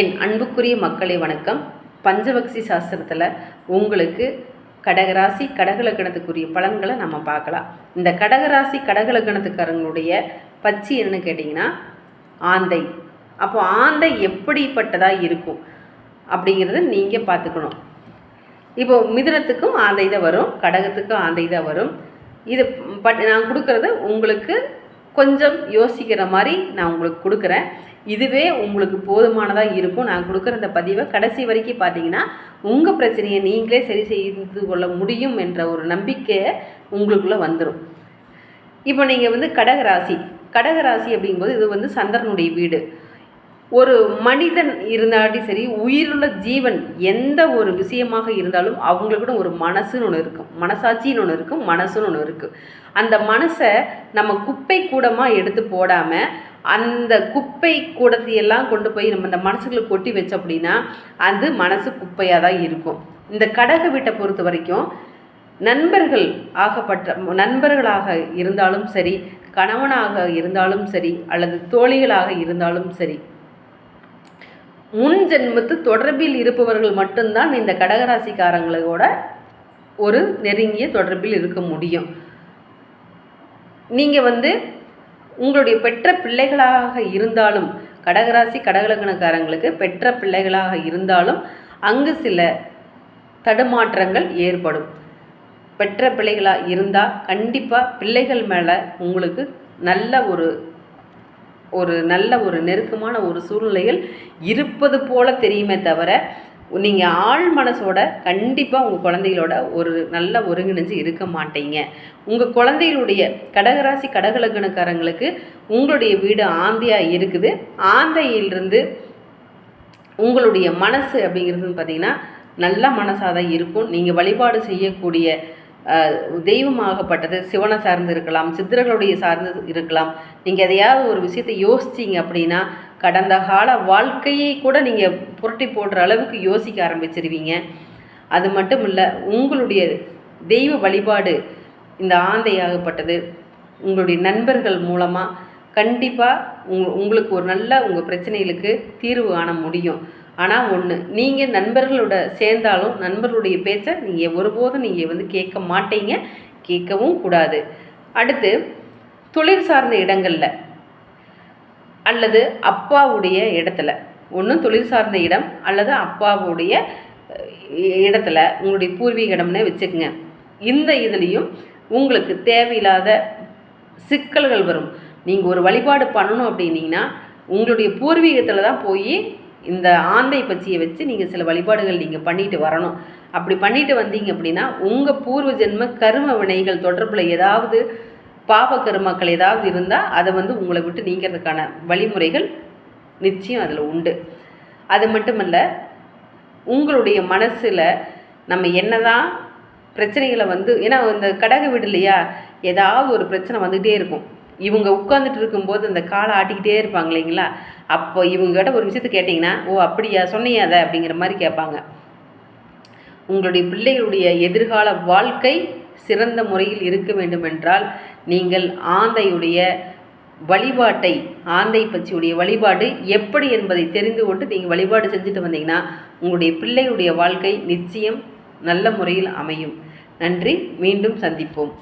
என் அன்புக்குரிய மக்களை வணக்கம். பஞ்சபக்சி சாஸ்திரத்தில் உங்களுக்கு கடகராசி கடகலக்கணத்துக்குரிய பலன்களை நம்ம பார்க்கலாம். இந்த கடகராசி கடகலக்கணத்துக்காரங்களுடைய பச்சி என்னன்னு கேட்டிங்கன்னா ஆந்தை. அப்போ ஆந்தை எப்படிப்பட்டதாக இருக்கும் அப்படிங்கிறத நீங்கள் பார்த்துக்கணும். இப்போ மிதுனத்துக்கும் ஆந்தை தான் வரும் கடகத்துக்கும் ஆந்தை தான் வரும். இது பட் நான் கொடுக்குறது உங்களுக்கு கொஞ்சம் யோசிக்கிற மாதிரி நான் உங்களுக்கு கொடுக்குறேன். இதுவே உங்களுக்கு போதுமானதாக இருக்கும். நான் கொடுக்குற இந்த பதிவை கடைசி வரைக்கும் பார்த்தீங்கன்னா உங்கள் பிரச்சனையை நீங்களே சரி செய்து கொள்ள முடியும் என்ற ஒரு நம்பிக்கை உங்களுக்குள்ளே வந்துடும் இப்போ நீங்கள் வந்து கடகராசி. கடகராசி அப்படிங்கும்போது இது வந்து சந்திரனுடைய வீடு. ஒரு மனிதன் இருந்தாட்டி சரி உயிருள்ள ஜீவன் எந்த ஒரு விஷயமாக இருந்தாலும் அவங்களுக்கு ஒரு மனசுன்னு ஒன்று இருக்கும். மனசாட்சின்னு ஒன்று இருக்கும். மனசுன்னு ஒன்று இருக்குது அந்த மனசை நம்ம குப்பை கூடமாக எடுத்து போடாமல் அந்த குப்பை கூடத்தையெல்லாம் கொண்டு போய் நம்ம அந்த மனசுக்குள்ள கொட்டி வச்சோம் அப்படின்னா அது மனசு குப்பையாக தான் இருக்கும். இந்த கடக வீட்டை பொறுத்த வரைக்கும் நண்பர்கள் ஆகப்பட்ட நண்பர்களாக இருந்தாலும் சரி கணவனாக இருந்தாலும் சரி அல்லது தோழிகளாக இருந்தாலும் சரி முன் ஜென்மத்து தொடர்பில் இருப்பவர்கள் மட்டும்தான் இந்த கடகராசிக்காரங்களோட ஒரு நெருங்கிய தொடர்பில் இருக்க முடியும். நீங்கள் வந்து உங்களுடைய பெற்ற பிள்ளைகளாக இருந்தாலும் கடகராசி கடகலக்கணக்காரங்களுக்கு பெற்ற பிள்ளைகளாக இருந்தாலும் அங்கு சில தடுமாற்றங்கள் ஏற்படும். பெற்ற பிள்ளைகளாக இருந்தால் கண்டிப்பாக பிள்ளைகள் மேலே உங்களுக்கு நல்ல ஒரு ஒரு நல்ல ஒரு நெருக்கமான ஒரு சூழ்நிலைகள் இருப்பது போல தெரியுமே தவிர நீங்கள் ஆள் மனசோட கண்டிப்பாக உங்கள் குழந்தைகளோட ஒரு நல்ல ஒருங்கிணைஞ்சு இருக்க மாட்டீங்க. உங்கள் குழந்தைகளுடைய கடகராசி கடகலக்கணக்காரங்களுக்கு உங்களுடைய வீடு ஆந்தையாக இருக்குது. ஆந்தையிலிருந்து உங்களுடைய மனசு அப்படிங்கிறது பார்த்திங்கன்னா நல்ல மனசாக தான் இருக்கும். நீங்கள் வழிபாடு செய்யக்கூடிய தெய்வமாகப்பட்டது சிவனை சார்ந்து இருக்கலாம் சித்தர்களுடைய சார்ந்து இருக்கலாம். நீங்கள் எதையாவது ஒரு விஷயத்தை யோசிச்சிங்க அப்படின்னா கடந்த கால வாழ்க்கையை கூட நீங்கள் புரட்டி போடுற அளவுக்கு யோசிக்க ஆரம்பிச்சிருவீங்க. அது மட்டும் இல்லை உங்களுடைய தெய்வ வழிபாடு இந்த ஆந்தையாகப்பட்டது உங்களுடைய நண்பர்கள் மூலமாக கண்டிப்பாக உங் உங்களுக்கு ஒரு நல்ல உங்கள் பிரச்சனைகளுக்கு தீர்வு காண முடியும். ஆனால் ஒன்று நீங்கள் நண்பர்களோட சேர்ந்தாலும் நண்பர்களுடைய பேச்சை நீங்கள் ஒருபோதும் நீங்கள் வந்து கேட்க மாட்டீங்க கேட்கவும் கூடாது. அடுத்து தொழில் சார்ந்த இடங்களில் அல்லது அப்பாவுடைய இடத்துல ஒன்று தொழில் சார்ந்த இடம் அல்லது அப்பாவுடைய இடத்துல உங்களுடைய பூர்வீக இடம்னே வச்சுக்கோங்க. இந்த இதுலேயும் உங்களுக்கு தேவையில்லாத சிக்கல்கள் வரும். நீங்கள் ஒரு வழிபாடு பண்ணணும் அப்படின்னீங்கன்னா உங்களுடைய பூர்வீகத்தில் தான் போய் இந்த ஆந்தை பச்சியை வச்சு நீங்கள் சில வழிபாடுகள் நீங்கள் பண்ணிட்டு வரணும். அப்படி பண்ணிட்டு வந்தீங்க அப்படின்னா உங்கள் பூர்வ ஜென்ம கரும வினைகள் தொடர்பில் ஏதாவது பாப கருமாக்கள் ஏதாவது இருந்தால் அதை வந்து உங்களை விட்டு நீங்கிறதுக்கான வழிமுறைகள் நிச்சயம் அதில் உண்டு. அது மட்டுமல்ல உங்களுடைய மனசில் நம்ம என்ன தான் பிரச்சனைகளை வந்து ஏன்னா இந்த கடக வீடு இல்லையா? ஏதாவது ஒரு பிரச்சனை வந்துகிட்டே இருக்கும். இவங்க உட்காந்துட்டு இருக்கும்போது அந்த காலை ஆட்டிக்கிட்டே இருப்பாங்க இல்லைங்களா? அப்போ இவங்ககிட்ட ஒரு விஷயத்த கேட்டிங்கன்னா ஓ அப்படியா? சொன்னியா அதை அப்படிங்கிற மாதிரி கேட்பாங்க. உங்களுடைய பிள்ளைகளுடைய எதிர்கால வாழ்க்கை சிறந்த முறையில் இருக்க வேண்டுமென்றால் நீங்கள் ஆந்தையுடைய வழிபாட்டை ஆந்தை பச்சியுடைய வழிபாடு எப்படி என்பதை தெரிந்து கொண்டு நீங்கள் வழிபாடு செஞ்சுட்டு வந்தீங்கன்னா உங்களுடைய பிள்ளையுடைய வாழ்க்கை நிச்சயம் நல்ல முறையில் அமையும். நன்றி. மீண்டும் சந்திப்போம்.